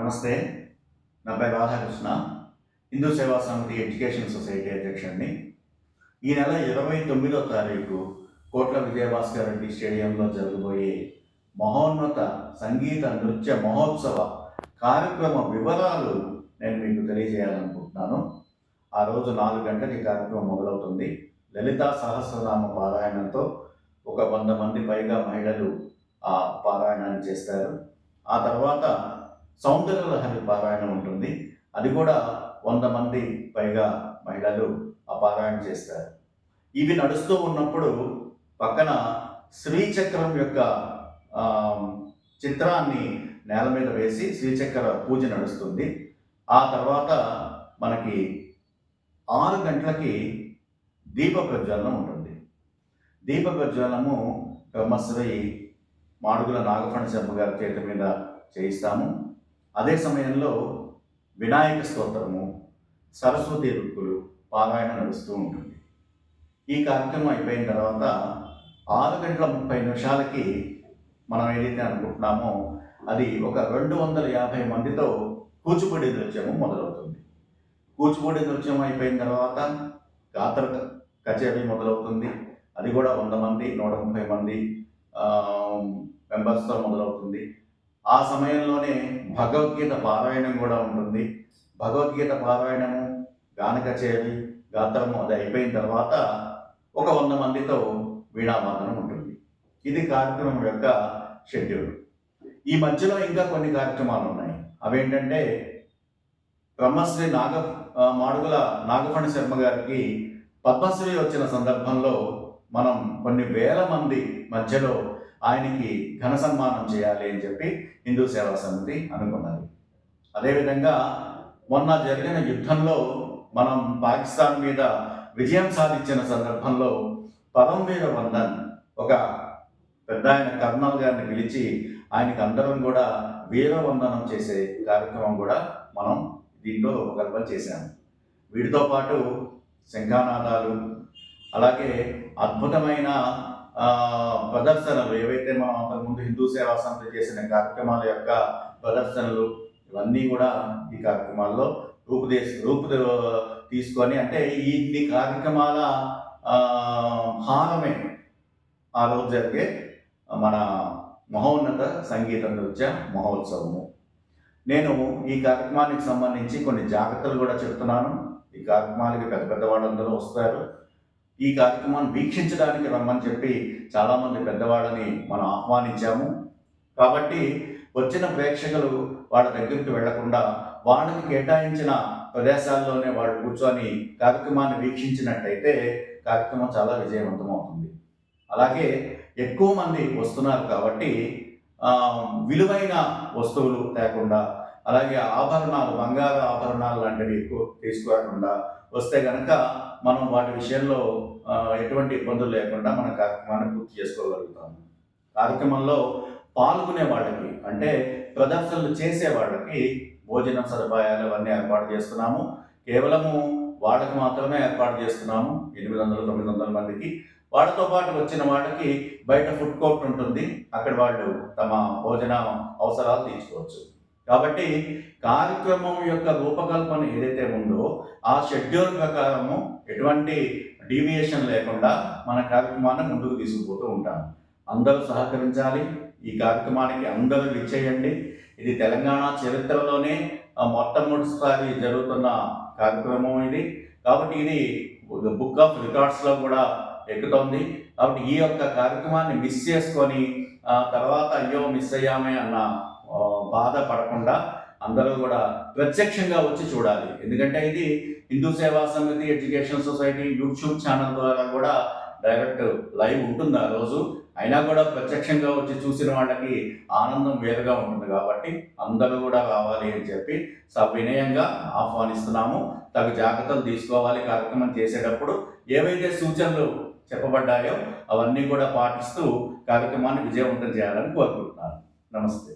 నమస్తే నా పేరు రాధాకృష్ణ. హిందూ సేవా సమితి ఎడ్యుకేషన్ సొసైటీ అధ్యక్షుడిని. ఈ నెల ఇరవై తొమ్మిదో తారీఖు కోట్ల విజయభాస్కర్ రెడ్డి స్టేడియంలో జరగబోయే మహోన్నత సంగీత నృత్య మహోత్సవ కార్యక్రమ వివరాలు నేను మీకు తెలియజేయాలనుకుంటున్నాను. ఆ రోజు నాలుగు గంటలకి కార్యక్రమం మొదలవుతుంది. లలితా సహస్రనామ పారాయణంతో ఒక వంద మంది పైగా మహిళలు ఆ పారాయణాన్ని చేస్తారు. ఆ తర్వాత సౌందర్య లహరి పారాయణం ఉంటుంది. అది కూడా వంద మంది పైగా మహిళలు ఆ పారాయణ చేస్తారు. ఇవి నడుస్తూ ఉన్నప్పుడు పక్కన శ్రీచక్రం యొక్క చిత్రాన్ని నేల మీద వేసి శ్రీచక్ర పూజ నడుస్తుంది. ఆ తర్వాత మనకి ఆరు గంటలకి దీప ప్రజ్వలనం ఉంటుంది. దీప ప్రజ్వలనము బ్రహ్మశ్రీ మాడుగుల నాగఫణ శర్మ గారి చేతి మీద చేయిస్తాము. అదే సమయంలో వినాయక స్తోత్రము సరస్వతి రుక్కులు పారాయణ నడుస్తూ ఉంటుంది. ఈ కార్యక్రమం అయిపోయిన తర్వాత ఆరు గంటల ముప్పై నిమిషాలకి మనం ఏదైతే అనుకుంటున్నామో అది ఒక రెండు వందల యాభై మందితో కూచిపూడి నృత్యము మొదలవుతుంది. కూచిపూడి నృత్యం అయిపోయిన తర్వాత గాత్ర కచేరీ మొదలవుతుంది. అది కూడా వంద మంది నూట ముప్పై మంది మెంబర్స్తో మొదలవుతుంది. ఆ సమయంలోనే భగవద్గీత పారాయణం కూడా ఉంటుంది. భగవద్గీత పారాయణము గానక కచేరీ గాత్రము అది అయిపోయిన తర్వాత ఒక వంద మందితో వీణావాదనం ఉంటుంది. ఇది కార్యక్రమం యొక్క షెడ్యూల్. ఈ మధ్యలో ఇంకా కొన్ని కార్యక్రమాలు ఉన్నాయి. అవేంటంటే బ్రహ్మశ్రీ నాగ మాడుగుల నాగఫణి శర్మ గారికి పద్మశ్రీ వచ్చిన సందర్భంలో మనం కొన్ని వేల మంది మధ్యలో ఆయనకి ఘన సన్మానం చేయాలి అని చెప్పి హిందూ సేవా సమితి అనుకున్నది. అదేవిధంగా మొన్న జరిగిన యుద్ధంలో మనం పాకిస్తాన్ మీద విజయం సాధించిన సందర్భంలో పరమవీర వందన్ ఒక పెద్ద ఆయన కర్నల్ గారిని పిలిచి ఆయనకి అందరం కూడా వీరవందనం చేసే కార్యక్రమం కూడా మనం దీంట్లో రూపకల్పన చేశాము వీటితో పాటు శంఖానాదాలు అలాగే అద్భుతమైన ప్రదర్శనలు ఏవైతే మనం అంతకుముందు హిందూ సేవా సంస్థ చేసిన కార్యక్రమాల యొక్క ప్రదర్శనలు ఇవన్నీ కూడా ఈ కార్యక్రమాల్లో రూపుదేశ రూపు తీసుకొని అంటే ఈ ఇన్ని కార్యక్రమాల హారమే ఆ రోజు జరిగే మన మహోన్నత సంగీత నృత్య మహోత్సవము. నేను ఈ కార్యక్రమానికి సంబంధించి కొన్ని జాగ్రత్తలు కూడా చెప్తున్నాను. ఈ కార్యక్రమానికి పెద్ద పెద్ద వాళ్ళందరూ వస్తారు. ఈ కార్యక్రమాన్ని వీక్షించడానికి రమ్మని చెప్పి చాలామంది పెద్దవాళ్ళని మనం ఆహ్వానించాము. కాబట్టి వచ్చిన ప్రేక్షకులు వాళ్ళ దగ్గరికి వెళ్ళకుండా వాళ్ళకి కేటాయించిన ప్రదేశాల్లోనే వాళ్ళు కూర్చొని కార్యక్రమాన్ని వీక్షించినట్టయితే కార్యక్రమం చాలా విజయవంతం అవుతుంది. అలాగే ఎక్కువ మంది వస్తున్నారు కాబట్టి విలువైన వస్తువులు లేకుండా అలాగే ఆభరణాలు బంగారు ఆభరణాలు లాంటివి ఎక్కువ తీసుకోకుండా వస్తే కనుక మనం వాటి విషయంలో ఎటువంటి ఇబ్బందులు లేకుండా మన కార్యక్రమాన్ని పూర్తి చేసుకోగలుగుతాము. కార్యక్రమంలో పాల్గొనే వాళ్ళకి అంటే ప్రదర్శనలు చేసే వాళ్ళకి భోజనం సదుపాయాలు అవన్నీ ఏర్పాటు చేస్తున్నాము. కేవలము వాళ్ళకి మాత్రమే ఏర్పాటు చేస్తున్నాము ఎనిమిది వందల తొమ్మిది వందల మందికి. వాళ్ళతో పాటు వచ్చిన వాళ్ళకి బయట ఫుడ్ కోర్ట్ ఉంటుంది. అక్కడ వాళ్ళు తమ భోజన అవసరాలు తీర్చుకోవచ్చు కాబట్టి కార్యక్రమం యొక్క రూపకల్పన ఏదైతే ఉందో ఆ షెడ్యూల్ ప్రకారము ఎటువంటి డీవియేషన్ లేకుండా మన కార్యక్రమాన్ని ముందుకు తీసుకుపోతూ ఉంటాం. అందరూ సహకరించాలి. ఈ కార్యక్రమానికి అందరూ విచ్చేయండి. ఇది తెలంగాణ చరిత్రలోనే మొట్టమొదటిసారి జరుగుతున్న కార్యక్రమం ఇది. కాబట్టి ఇది బుక్ ఆఫ్ రికార్డ్స్లో కూడా ఎక్కుతోంది. కాబట్టి ఈ యొక్క కార్యక్రమాన్ని మిస్ చేసుకొని తర్వాత అయ్యో మిస్ అయ్యామే అన్న బాధపడకుండా అందరూ కూడా ప్రత్యక్షంగా వచ్చి చూడాలి. ఎందుకంటే ఇది హిందూ సేవా సమితి ఎడ్యుకేషన్ సొసైటీ యూట్యూబ్ ఛానల్ ద్వారా కూడా డైరెక్ట్ లైవ్ ఉంటుంది ఆ రోజు. అయినా కూడా ప్రత్యక్షంగా వచ్చి చూసిన వాళ్ళకి ఆనందం వేరుగా ఉంటుంది కాబట్టి అందరూ కూడా రావాలి అని చెప్పి సవినయంగా ఆహ్వానిస్తున్నాము. తగు జాగ్రత్తలు తీసుకోవాలి. కార్యక్రమం చేసేటప్పుడు ఏవైతే సూచనలు చెప్పబడ్డాయో అవన్నీ కూడా పాటిస్తూ కార్యక్రమాన్ని విజయవంతం చేయాలని కోరుకుంటున్నాను. నమస్తే.